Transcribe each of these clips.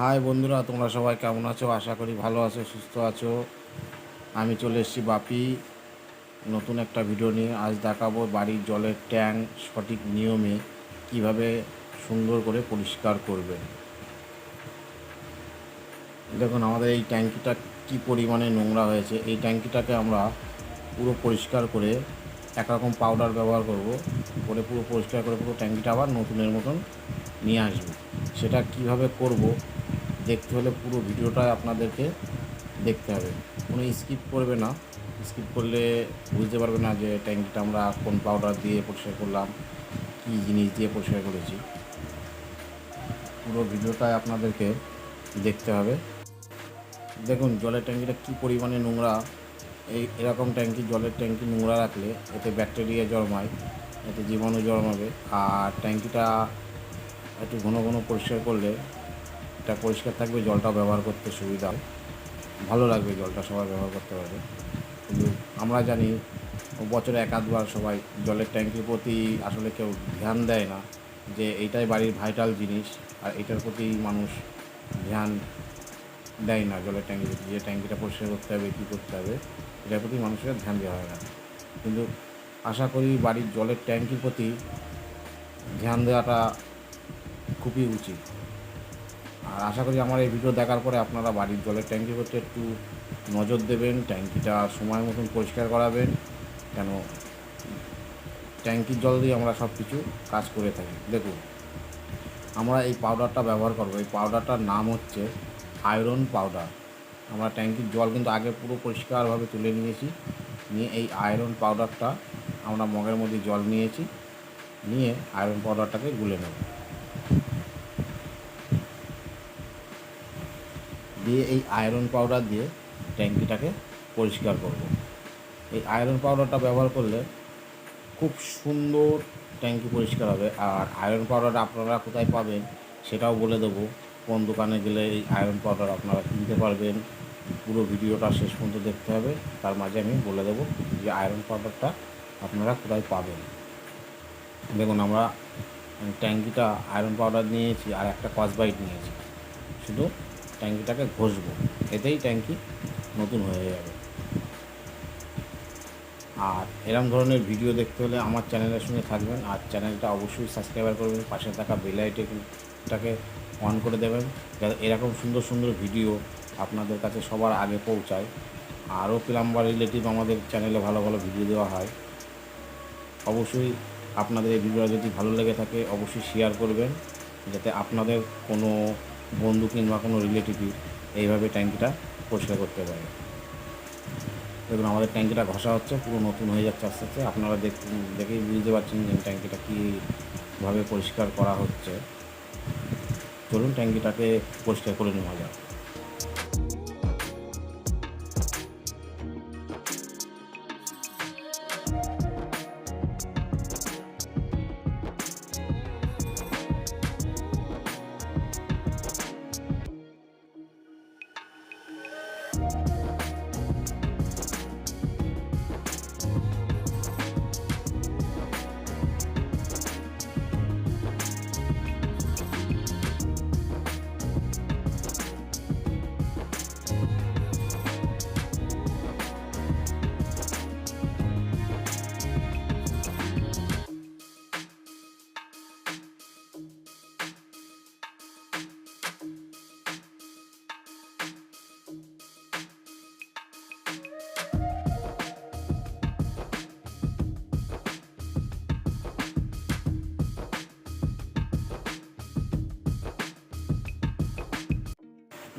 High বন্ধুরা, তোমরা সবাই কেমন আছো? আশা করি ভালো আছো, সুস্থ আছো। আমি চলে এসেছি বাপি। নতুন একটা ভিডিও নিয়ে আজ দেখাবো বাড়ির জলের ট্যাঙ্ক সঠিক নিয়মে কীভাবে সুন্দর করে পরিষ্কার করবে। দেখুন, আমাদের এই ট্যাঙ্কিটা কি পরিমাণে নোংরা হয়েছে। এই ট্যাঙ্কিটাকে আমরা পুরো পরিষ্কার করে একরকম পাউডার ব্যবহার করব। করে পুরো পরিষ্কার করে পুরো ট্যাঙ্কিটা আবার নতুনের মতন নিয়ে আসব। সেটা কীভাবে করব দেখতে হলে পুরো ভিডিওটা আপনাদেরকে দেখতে হবে। কোনো স্কিপ করবে না। স্কিপ করলে বুঝতে পারবে না যে ট্যাঙ্কিটা আমরা কোন পাউডার দিয়ে পরিষ্কার করলাম, কী জিনিস দিয়ে পরিষ্কার করেছি। পুরো ভিডিওটাই আপনাদেরকে দেখতে হবে। দেখুন, জলের ট্যাঙ্কিটা কী পরিমাণে নোংরা। এই এরকম ট্যাঙ্কি, জলের ট্যাঙ্কি নোংরা রাখলে এতে ব্যাকটেরিয়া জন্মায়, এতে জীবাণু জন্মাবে। আর ট্যাঙ্কিটা একটু ঘন ঘন পরিষ্কার করলে এটা পরিষ্কার থাকবে, জলটা ব্যবহার করতে সুবিধা। ভালো লাগবে জলটা সবাই ব্যবহার করতে পারবে। কিন্তু আমরা জানি, বছরে এক আধবার সবাই জলের ট্যাঙ্কির প্রতি আসলে কেউ ধ্যান দেয় না যে এইটাই বাড়ির ভাইটাল জিনিস আর এটার প্রতি মানুষ ধ্যান দেয় না জলের ট্যাঙ্কি প্রতি যে ট্যাঙ্কিটা পরিষ্কার করতে হবে, কী করতে হবে, এটার প্রতি মানুষের ধ্যান দেওয়া হয় না। কিন্তু আশা করি বাড়ির জলের ট্যাঙ্কির প্রতি ধ্যান দেওয়াটা খুবই উচিত। আর আশা করি আমার এই ভিডিও দেখার পরে আপনারা বাড়ির জলের ট্যাঙ্কির প্রতি একটু নজর দেবেন, ট্যাঙ্কিটা সময় মতন পরিষ্কার করাবেন, কেন ট্যাঙ্কির জল দিয়ে আমরা সব কিছু কাজ করে থাকি। দেখুন, আমরা এই পাউডারটা ব্যবহার করব। এই পাউডারটার নাম হচ্ছে আয়রন পাউডার। আমরা ট্যাঙ্কির জল কিন্তু আগে পুরো পরিষ্কারভাবে তুলে নিয়েছি। নিয়ে এই আয়রন পাউডারটা আমরা মগের মধ্যে জল নিয়েছি। নিয়ে আয়রন পাউডারটাকে গুলে নেব। দিয়ে এই আয়রন পাউডার দিয়ে ট্যাঙ্কিটাকে পরিষ্কার করব। এই আয়রন পাউডারটা ব্যবহার করলে খুব সুন্দর ট্যাঙ্কি পরিষ্কার হবে। আর আয়রন পাউডার আপনারা কোথায় পাবেন সেটাও বলে দেবো। কোন দোকানে গেলে এই আয়রন পাউডার আপনারা কিনতে পারবেন। পুরো ভিডিওটা শেষ পর্যন্ত দেখতে হবে। তার মাঝে আমি বলে দেবো যে আয়রন পাউডারটা আপনারা কোথায় পাবেন। দেখুন, আমরা ট্যাঙ্কিটা আয়রন পাউডার নিয়েছি আর একটা কসবাইট নিয়েছি। শুধু ট্যাঙ্কিটাকে ঘষবো। এতেই ট্যাঙ্কি নতুন হয়ে যাবে। আর এরম ধরনের ভিডিও দেখতে হলে আমার চ্যানেলের সঙ্গে থাকবেন। আর চ্যানেলটা অবশ্যই সাবস্ক্রাইবার করবেন। পাশে থাকা বেল আইটেটাকে অন করে দেবেন। যাতে এরকম সুন্দর সুন্দর ভিডিও আপনাদের কাছে সবার আগে পৌঁছায়। আরও প্লাম্বার রিলেটিভ আমাদের চ্যানেলে ভালো ভালো ভিডিও দেওয়া হয়। অবশ্যই আপনাদের এই ভিডিওটা যদি ভালো লেগে থাকে, অবশ্যই শেয়ার করবেন। যাতে আপনাদের কোনো বন্ধু কিংবা কোনো রিলেটিভই এইভাবে ট্যাঙ্কিটা পরিষ্কার করতে পারে। দেখুন, আমাদের ট্যাঙ্কিটা ঘষা হচ্ছে, পুরো নতুন হয়ে যাচ্ছে আস্তে আস্তে। আপনারা দেখ, দেখেই বুঝতে পারছেন যে ট্যাঙ্কিটা কীভাবে পরিষ্কার করা হচ্ছে। চলুন ট্যাঙ্কিটাকে পরিষ্কার করে নেওয়া যাক।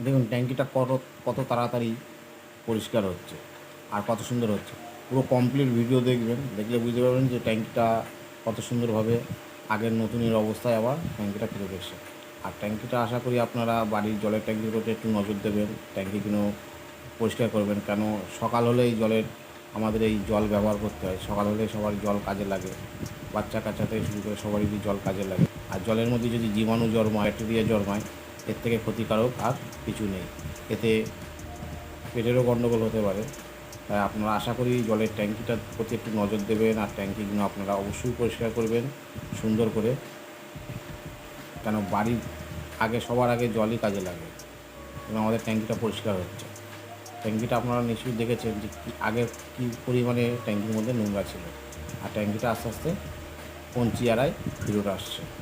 দেখুন, ট্যাঙ্কিটা কত কত তাড়াতাড়ি পরিষ্কার হচ্ছে আর কত সুন্দর হচ্ছে। পুরো কমপ্লিট ভিডিও দেখবেন, দেখলে বুঝতে পারবেন যে ট্যাঙ্কিটা কত সুন্দরভাবে আগের নতুনের অবস্থায় আবার ট্যাঙ্কিটা ফিরে এসেছে। আর ট্যাঙ্কিটা আশা করি আপনারা বাড়ির জলের ট্যাঙ্কির প্রতি একটু নজর দেবেন, ট্যাঙ্কি ট্যাঙ্কিগুলো পরিষ্কার করবেন? কেন সকাল হলেই জলের, আমাদের এই জল ব্যবহার করতে হয়। সকাল হলে সবার জল কাজে লাগে। বাচ্চা কাচ্চা থেকে শুরু করে সবারই জল কাজে লাগে। আর জলের মধ্যে যদি জীবাণু জন্মায়, ব্যাকটেরিয়া জন্মায় এর থেকে ক্ষতিকারক আর কিছু নেই। এতে পেটেরও গণ্ডগোল হতে পারে। তাই আপনারা আশা করি জলের ট্যাঙ্কিটার প্রতি একটু নজর দেবেন আর ট্যাঙ্কিগুলো আপনারা অবশ্যই পরিষ্কার করবেন, সুন্দর করে। কেন বাড়ির আগে, সবার আগে জলই কাজে লাগে এবং আমাদের ট্যাঙ্কিটা পরিষ্কার হচ্ছে। ট্যাঙ্কিটা আপনারা নিশ্চয়ই দেখেছেন যে কী, আগে কী পরিমাণে ট্যাঙ্কির মধ্যে নোংরা ছিল। আর ট্যাঙ্কিটা আস্তে আস্তে কোন চেয়ারায় ফিরত আসছে।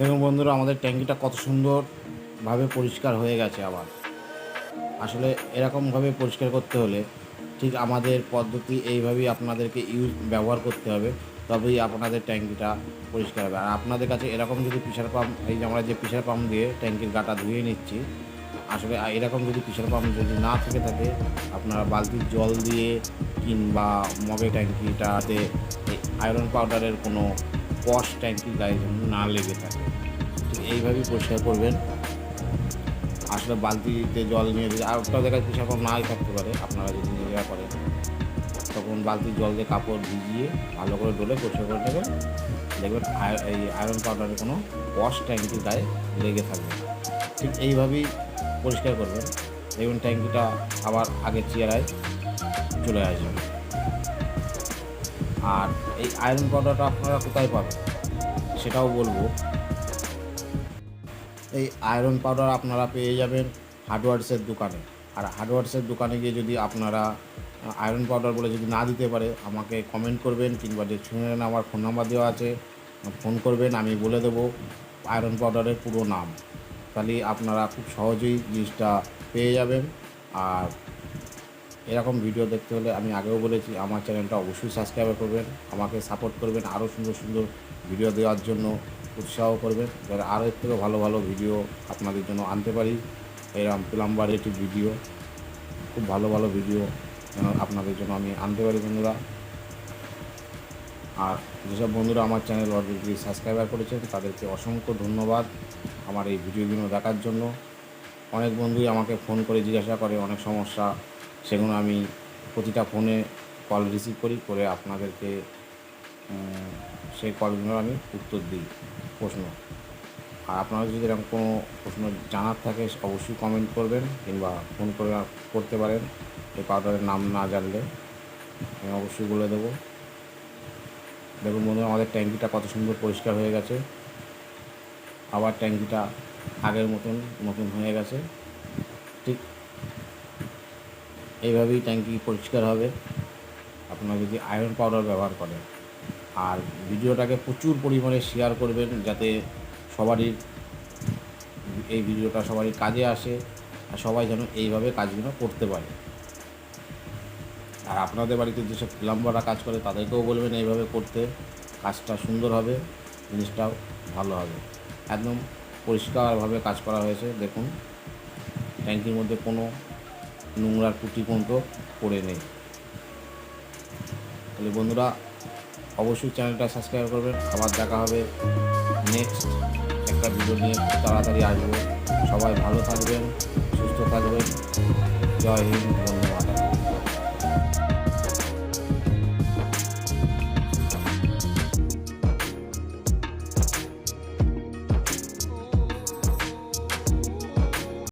দেখুন বন্ধুরা, আমাদের ট্যাঙ্কিটা কত সুন্দরভাবে পরিষ্কার হয়ে গেছে আবার। আসলে এরকমভাবে পরিষ্কার করতে হলে ঠিক আমাদের পদ্ধতি এইভাবেই আপনাদেরকে ইউজ, ব্যবহার করতে হবে, তবেই আপনাদের ট্যাঙ্কিটা পরিষ্কার হবে। আর আপনাদের কাছে এরকম যদি প্রেশার পাম্প, এই যে আমরা যে প্রেশার পাম্প দিয়ে ট্যাঙ্কির গাটা ধুয়ে নিচ্ছি, আসলে এরকম যদি প্রেশার পাম্প যদি না থেকে থাকে, আপনারা বালতির জল দিয়ে কিংবা মগে ট্যাঙ্কিটাতে আয়রন পাউডারের কোনো কষ ট্যাঙ্কি গায়ে যেন না লেগে থাকে। তো এইভাবেই পরিষ্কার করবেন। আসলে বালতিতে জল নিয়ে আর ওটাও দেখা যাচ্ছে সেরকম নাই থাকতে পারে, আপনারা যদি নিজেরা করেন। তখন বালতির জল দিয়ে কাপড় ভিজিয়ে ভালো করে ডলে পরিষ্কার করে নেবেন। দেখবেন এই আয়রন পাউডারের কোনো পশ ট্যাঙ্কি গায়ে লেগে থাকবে ঠিক এইভাবেই পরিষ্কার করবেন। দেখবেন ট্যাঙ্কিটা আবার আগের চেয়ারায় চলে আসবে। আর এই আয়রন পাউডারটা আপনারা কোথায় পাবেন? সেটাও বলব। এই আয়রন পাউডার আপনারা পেয়ে যাবেন হার্ডওয়ার্সের দোকানে। আর হার্ডওয়ার্সের দোকানে গিয়ে যদি আপনারা আয়রন পাউডার বলে যদি না দিতে পারে, আমাকে কমেন্ট করবেন কিংবা ডিসক্রিপশনে আমার ফোন নাম্বার দেওয়া আছে ফোন করবেন, আমি বলে দেবো আয়রন পাউডারের পুরো নাম। তাহলে আপনারা খুব সহজেই জিনিসটা পেয়ে যাবেন। আর এরকম ভিডিও দেখতে হলে আমি আগেও বলেছি, আমার চ্যানেলটা অবশ্যই সাবস্ক্রাইব করবেন, আমাকে সাপোর্ট করবেন আরও সুন্দর সুন্দর ভিডিও দেওয়ার জন্য উৎসাহ করবেন, যাতে আরও এর থেকেও ভালো ভালো ভিডিও আপনাদের জন্য আনতে পারি। এরকম প্লাম্বার একটি ভিডিও খুব ভালো ভালো ভিডিও যেন আপনাদের জন্য আমি আনতে পারি বন্ধুরা। আর যেসব বন্ধুরা আমার চ্যানেল অলরেডি সাবস্ক্রাইবার করেছেন, তাদেরকে অসংখ্য ধন্যবাদ আমার এই ভিডিওগুলো দেখার জন্য। অনেক বন্ধুই আমাকে ফোন করে জিজ্ঞাসা করে, অনেক সমস্যা সেগুলো আমি প্রতিটা ফোনে কল রিসিভ করি, করে আপনাদেরকে সেই কলগুলোর আমি উত্তর দিই প্রশ্ন। আর আপনারা যদি এরকম কোনো প্রশ্ন জানার থাকে, অবশ্যই কমেন্ট করবেন কিংবা ফোন করে করতে পারেন। এই পাউডারের নাম না জানলে আমি অবশ্যই বলে দেবো। দেখুন বন্ধুরা, আমাদের ট্যাঙ্কিটা কত সুন্দর পরিষ্কার হয়ে গেছে। আবার ট্যাঙ্কিটা আগের মতন নতুন হয়ে গেছে। ঠিক এইভাবেই ট্যাঙ্কি পরিষ্কার হবে। আপনারা যদি আয়রন পাউডার ব্যবহার করেন, আর ভিডিওটাকে প্রচুর পরিমাণে শেয়ার করবেন যাতে সবারই এই ভিডিওটা সবারই কাজে আসে, আর সবাই যেন এইভাবে কাজগুলো করতে পারে। আর আপনাদের বাড়িতে যেসব প্লাম্বাররা কাজ করে, তাদেরকেও বলবেন এইভাবে করতে, কাজটা সুন্দর হবে, জিনিসটাও ভালো হবে। একদম পরিষ্কারভাবে কাজ করা হয়েছে, দেখুন। ট্যাঙ্কির মধ্যে কোনো নোংরার কুটি করে নেই। তাহলে বন্ধুরা, অবশ্যই চ্যানেলটা সাবস্ক্রাইব করবেন। আবার দেখা হবে নেক্সট একটা ভিডিও নিয়ে তাড়াতাড়ি আসব। সবাই ভালো থাকবেন, সুস্থ থাকবেন। জয় হিন্দ মাতা